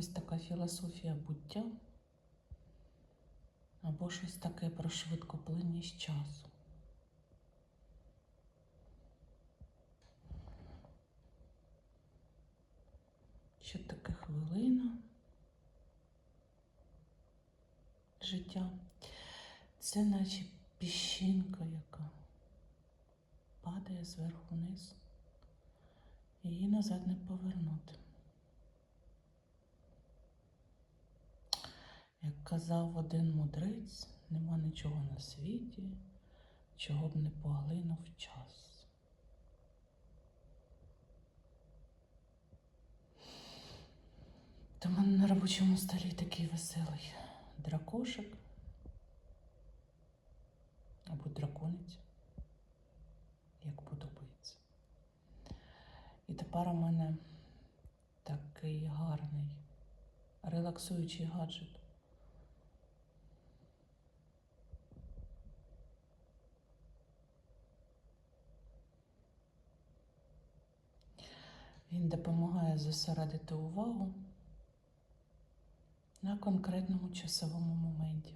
Ось така філософія буття або щось таке про швидкоплинність часу. Що таке хвилина життя? Це наче піщинка, яка падає зверху вниз. Її назад не повернути. Як казав один мудрець, нема нічого на світі, чого б не поглинув час. Та мене на робочому столі такий веселий дракошик або драконець, як подобається. І тепер у мене такий гарний релаксуючий гаджет. Він допомагає зосередити увагу на конкретному часовому моменті.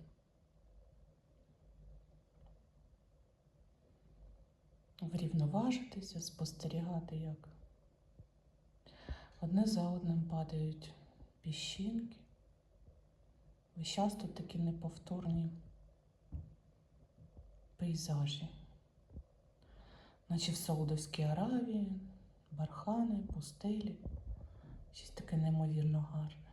Врівноважитися, спостерігати, як одне за одним падають піщинки. Весь час тут такі неповторні пейзажі, наче в Саудовській Аравії, бархани, пустелі, щось таке неймовірно гарне.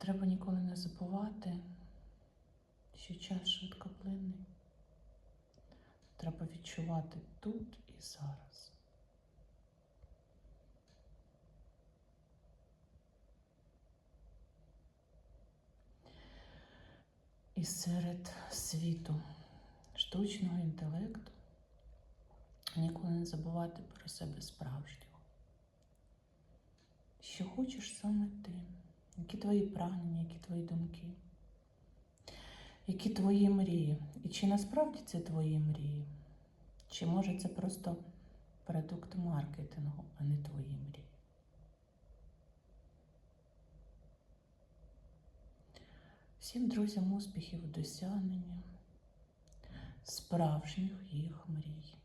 Треба ніколи не забувати, що час швидкоплинний. Треба відчувати тут і зараз. І серед світу штучного інтелекту ніколи не забувати про себе справжнього. Що хочеш саме ти, які твої прагнення, які твої думки, які твої мрії. І чи насправді це твої мрії? Чи може це просто продукт маркетингу, а не твої мрії? Всім друзям успіхів у досягненні справжніх їх мрій.